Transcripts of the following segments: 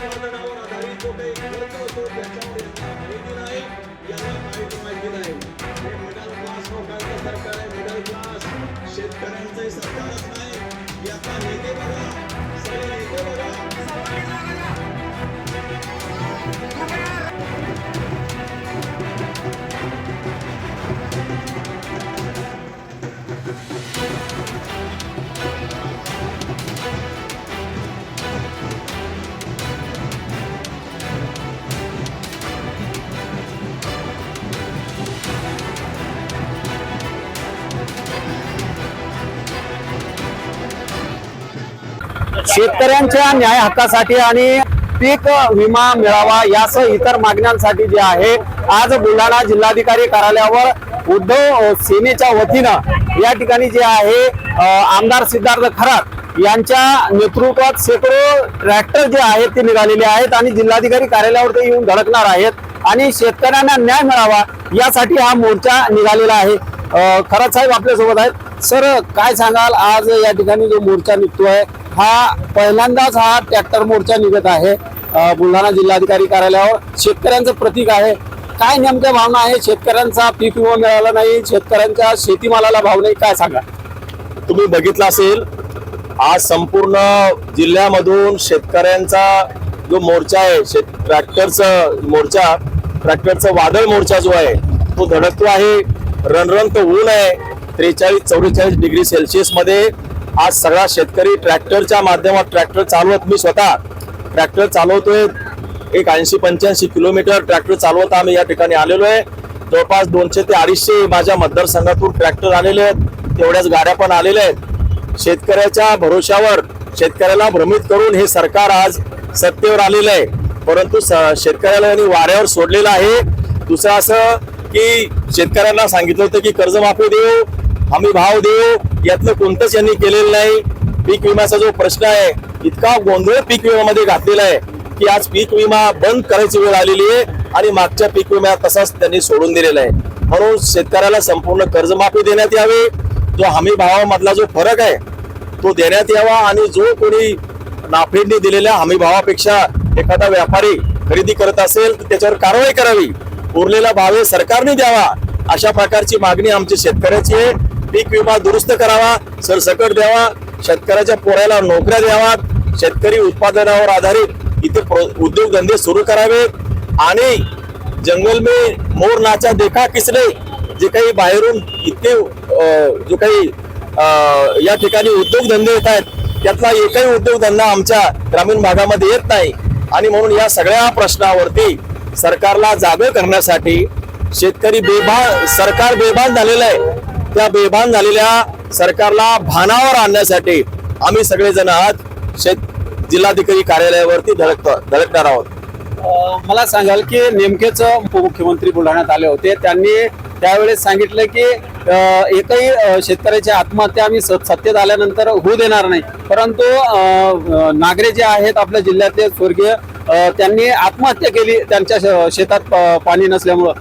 उत्पादनावर आधारित शेतकऱ्यांच्या न्याय हक्कासाठी आणि पीक विमा मिळावा यासह इतर मागण्यांसाठी जे आहे आज बुलढाणा जिल्हाधिकारी कार्यालयावर उद्धव सेनेच्या वतीनं या ठिकाणी जे आहे आमदार सिद्धार्थ खरात यांच्या नेतृत्वात शेकडो ट्रॅक्टर जे आहेत ते निघालेले आहेत आणि जिल्हाधिकारी कार्यालयावर ते येऊन धडकणार आहेत आणि शेतकऱ्यांना न्याय मिळावा यासाठी हा मोर्चा निघालेला आहे. खरात साहेब आपल्यासोबत आहेत. सर काय सांगाल? आज या ठिकाणी जो मोर्चा निघतो आहे हा पहिल्यांदाच हा ट्रॅक्टर मोर्चा निघत आहे. बुलढाणा जिल्हाधिकारी कार्यालयावर. शेतकऱ्यांचं प्रतीक आहे. काय नेमक्या भावना आहे? शेतकऱ्यांचा पीक विमा मिळाला नाही. शेतकऱ्यांच्या शेतीमालाला भाव नाही. काय सांगा? तुम्ही बघितलं असेल आज संपूर्ण जिल्ह्यामधून शेतकऱ्यांचा जो मोर्चा आहे शेत ट्रॅक्टरचा मोर्चा ट्रॅक्टरचा वादळ मोर्चा जो आहे तो धडकतो आहे. रणरणत ऊन आहे. त्रेचाळीस चौवेचाळीस डिग्री सेल्सिअसमध्ये आज सगळा शेतकरी ट्रॅक्टरच्या माध्यमात ट्रॅक्टर चालवत. मी स्वतः ट्रॅक्टर चालवतोय. एक ऐंशी पंच्याऐंशी किलोमीटर ट्रॅक्टर चालवत आम्ही या ठिकाणी आलेलो आहे. जवळपास दोनशे ते अडीचशे माझ्या मतदारसंघातून ट्रॅक्टर आलेले आहेत. तेवढ्याच गाड्या पण आलेल्या आहेत. शेतकऱ्याच्या भरोशावर शेतकऱ्याला भ्रमित करून हे सरकार आज सत्तेवर आलेलं आहे. परंतु स- शेतकऱ्याला यांनी वाऱ्यावर सोडलेलं आहे. दुसरं असं की शेतकऱ्यांना सांगितलं होतं की कर्जमाफी देऊ. हमी भाव देऊ यातलं कोणतंच यांनी केलेलं नाही. पीक विम्याचा जो प्रश्न आहे इतका गोंधळ पीक विम्यामध्ये घातलेला आहे की आज पीक विमा बंद करायची वेळ आलेली आहे आणि मागच्या पीक विमा तसाच त्यांनी सोडून दिलेला आहे. म्हणून शेतकऱ्याला संपूर्ण कर्जमाफी देण्यात यावी. जो हमी भावामधला जो फरक आहे तो देण्यात यावा आणि जो कोणी नाफेडने दिलेल्या हमी भावापेक्षा एखादा व्यापारी खरेदी करत असेल तर त्याच्यावर कारवाई करावी. उरलेला भाव हे सरकारने द्यावा अशा प्रकारची मागणी आमची शेतकऱ्याची आहे. पीक विमा दुरुस्त करावा सरसकट द्यावा शेतकऱ्याच्या पोऱ्याला नोकऱ्या द्यावा शेतकरी उत्पादनावर आधारित इथे प्रो- उद्योगधंदे सुरू करावेत आणि जंगल में मोर नाचा देखा किसने जे काही बाहेरून इतके जे जो काही या ठिकाणी उद्योगधंदे येत आहेत त्यातला एकही उद्योगधंदा आमच्या ग्रामीण भागामध्ये येत नाही. आणि म्हणून या सगळ्या प्रश्नावरती सरकारला जागं करण्यासाठी शेतकरी बेभान सरकार बेभान झालेलं आहे. त्या बेभान झालेल्या सरकारला भानावर आणण्यासाठी आम्ही सगळेजण आहात. शेत जिल्हाधिकारी कार्यालयावरती धडकतो धडकणार आहोत. मला सांगाल की नेमकेच उपमुख्यमंत्री बुलढाण्यात आले होते. त्यांनी त्यावेळेस सांगितलं की एकही शेतकऱ्याची आत्महत्या आम्ही स- सत्तेत आल्यानंतर होऊ देणार नाही. परंतु नागरे जे आहेत आपल्या जिल्ह्यातले स्वर्गीय त्यांनी आत्महत्या केली. त्यांच्या शेतात प- पाणी नसल्यामुळं.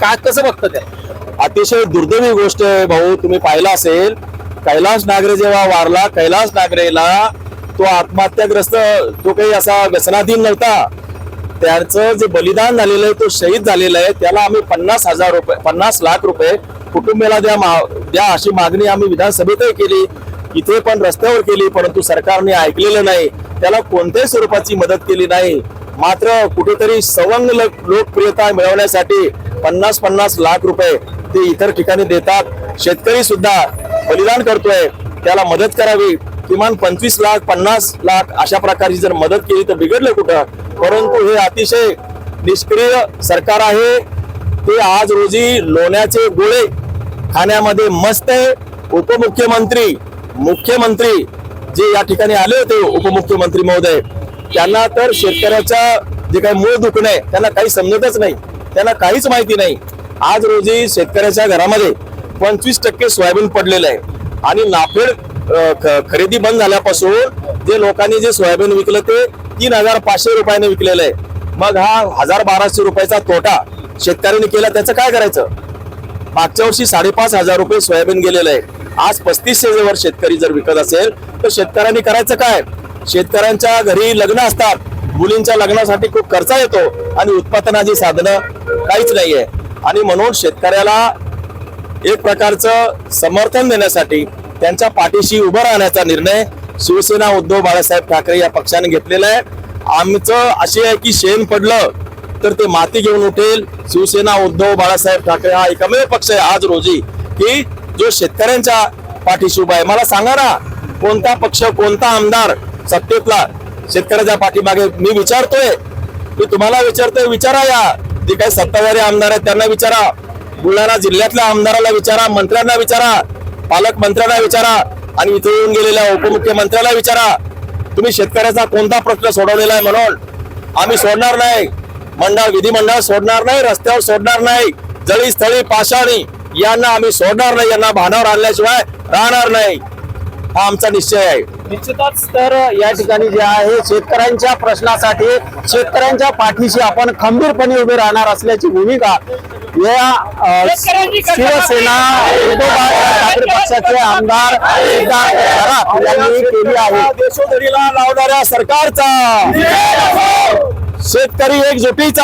काय कसं बघतं ते? अतिशय दुर्दैवी गोष्ट आहे भाऊ तुम्ही पाहिला असेल कैलास नागरे जेव्हा वारला कैलास नागरेला तो आत्महत्याग्रस्त तो काही असा व्यसनाधीन नव्हता त्याचं जे बलिदान झालेलं आहे तो शहीद झालेला आहे त्याला आम्ही पन्नास हजार रुपये पन्नास लाख रुपये कुटुंबियाला द्या मा- द्या अशी मागणी आम्ही विधानसभेतही केली. इथे पण रस्त्यावर केली परंतु सरकारने ऐकलेलं नाही. त्याला कोणत्याही स्वरूपाची मदत केली नाही. मात्र कुठेतरी सवंग लोकप्रियता मिळवण्यासाठी पन्नास पन्नास लाख रुपये ते इतर ठिकाणी देतात. शेतकरी सुद्धा बलिदान करतोय. त्याला मदत करावी. किमान पंचवीस लाख पन्नास लाख अशा प्रकारची जर मदत केली तर बिघडलं कुठं? परंतु हे अतिशय निष्क्रिय सरकार आहे. ते आज रोजी लोण्याचे गोळे खाण्यामध्ये मस्त आहे. उपमुख्यमंत्री मुख्यमंत्री जे या ठिकाणी आले होते उपमुख्यमंत्री महोदय त्यांना तर शेतकऱ्याच्या जे काही मूळ दुखणं आहे त्यांना काही समजतच नाही. त्यांना काहीच माहिती नाही. आज रोजी शेतकऱ्याच्या घरामध्ये पंचवीस टक्के सोयाबीन पडलेलं आहे. आणि नाफेड ख- खरेदी बंद झाल्यापासून जे लोकांनी जे सोयाबीन विकलं ते तीन हजार पाचशे रुपयाने विकलेलं आहे. मग हा हजार बाराशे रुपयाचा तोटा शेतकऱ्यांनी केला त्याचं काय करायचं? मागच्या वर्षी साडेपाच हजार रुपये सोयाबीन गेलेलं आहे. आज पस्तीसशे जर शेतकरी जर विकत असेल तर शेतकऱ्यांनी करायचं काय? शेतकऱ्यांच्या घरी लग्न असतात. मुलींच्या लग्नासाठी खूप खर्च येतो आणि उत्पादनाची साधनं काहीच नाहीये. आणि म्हणून शेतकऱ्याला एक प्रकारचं समर्थन देण्यासाठी त्यांच्या पाठीशी उभं राहण्याचा निर्णय शिवसेना उद्धव बाळासाहेब ठाकरे या पक्षाने घेतलेला आहे. आमचं असे आहे की शेण पडलं तर ते माती घेऊन उठेल. शिवसेना उद्धव बाळासाहेब ठाकरे हा एकमेव पक्ष आहे आज रोजी की जो शेतकऱ्यांच्या पाठीशी उभा आहे. मला सांगा ना कोणता पक्ष कोणता आमदार सत्तेतला शेतकऱ्याच्या पाठीमागे? मी विचारतोय. मी तुम्हाला विचारतोय विचारा या. जे काही सत्ताधारी आमदार आहेत त्यांना विचारा. बुलढाणा जिल्ह्यातल्या आमदाराला विचारा मंत्र्यांना विचारा पालकमंत्र्यांना विचारा आणि इथे येऊन गेलेल्या उपमुख्यमंत्र्याला विचारा. तुम्ही शेतकऱ्याचा कोणता प्रश्न सोडवलेला आहे म्हणून? आम्ही सोडणार नाही. मंडळ विधिमंडळ सोडणार नाही रस्त्यावर सोडणार नाही जळी स्थळी पाषाणी यांना आम्ही सोडणार नाही यांना भानावर आणल्याशिवाय राहणार नाही. हा आमचा निश्चय आहे. निश्चितच तर या ठिकाणी जे आहे शेतकऱ्यांच्या प्रश्नासाठी शेतकऱ्यांच्या पाठीशी आपण खंबीरपणे उभे राहणार असल्याची भूमिका या शिवसेना उद्धव बाळासाहेब ठाकरे पक्षाचे आमदार यांनी केली आहे. देशोधडीला लावणाऱ्या सरकारचा. शेतकरी एकजुटीचा.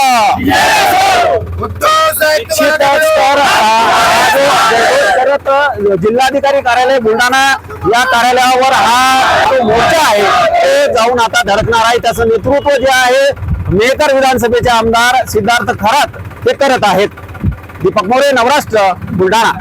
करत जिल्हाधिकारी कार्यालय बुलढाणा या कार्यालयावर हा जो मोर्चा आहे ते जाऊन आता धडकणार आहे. त्याचं नेतृत्व जे आहे मेकर विधानसभेचे आमदार सिद्धार्थ खरात ते करत आहेत. दीपक मोरे नवराष्ट्र बुलढाणा.